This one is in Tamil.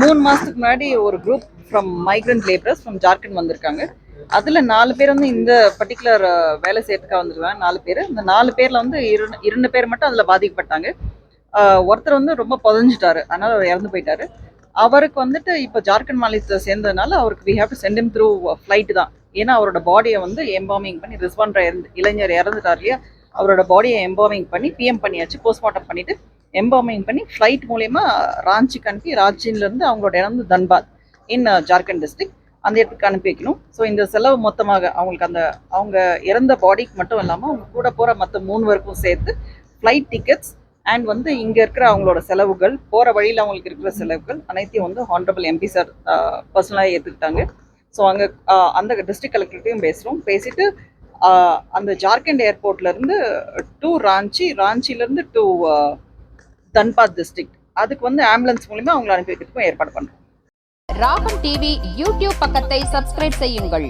மூணு மாசத்துக்கு முன்னாடி ஒரு group from migrant labourers from Jharkhand வந்திருக்காங்க. அதுல நாலு பேர் வந்து இந்த பர்டிகுலர் வேலை செய்யறதுக்காக வந்திருக்காங்க. நாலு பேர். இந்த நாலு பேர்ல வந்து இரண்டு இரண்டு பேர் மட்டும் அதுல பாதிக்கப்பட்டாங்க. ஒருத்தர் வந்து ரொம்ப புதஞ்சிட்டாரு. அதனால அவர் இறந்து போயிட்டாரு. அவருக்கு வந்துட்டு இப்போ ஜார்க்கண்ட் மாநிலத்தை சேர்ந்ததுனால அவருக்கு we have to send him through flight தான். ஏன்னா அவரோட பாடியை வந்து எம்பாமிங் பண்ணி ரிஸ்பாண்ட் இறந்து இளைஞர் இறந்துட்டார் இல்லையா? அவரோட பாடியை எம்பாமிங் பண்ணி பிஎம் பண்ணியாச்சு. போஸ்ட்மார்ட்டம் பண்ணிட்டு எம்பாமிங் பண்ணி ஃப்ளைட் மூலயமா ராஞ்சிக்கு அனுப்பி ராஞ்சின்லேருந்து அவங்களோட இடம் வந்து Dhanbad in uh, Jharkhand district அந்த இடத்துக்கு அனுப்பி வைக்கணும். ஸோ இந்த செலவு மொத்தமாக அவங்களுக்கு அந்த அவங்க இறந்த பாடிக்கு மட்டும் இல்லாமல் அவங்க கூட போகிற மற்ற மூணு பேருக்கும் சேர்த்து ஃப்ளைட் டிக்கெட்ஸ் அண்ட் வந்து இங்கே இருக்கிற அவங்களோட செலவுகள் போகிற வழியில் அவங்களுக்கு இருக்கிற செலவுகள் அனைத்தையும் வந்து ஹானரபிள் எம்பி சார் பர்சனலாக ஏற்றுக்கிட்டாங்க ஸோ அங்கே அந்த டிஸ்ட்ரிக்ட் கலெக்டர்கிட்டையும் பேசுகிறோம் பேசிட்டு uh, அந்த ஜார்க்கண்ட் ஏர்போர்ட்லேருந்து டூ ராஞ்சி ராஞ்சிலேருந்து டூ தன்பாத் டிஸ்ட்ரிக்ட் அதுக்கு வந்து ஆம்புலன்ஸ் மூலிமா அவங்களை அனுப்பி வைக்கிறதுக்கும் ஏற்பாடு பண்ணுறோம் ராகம் டிவி யூடியூப் பக்கத்தை சப்ஸ்கிரைப் செய்யுங்கள்.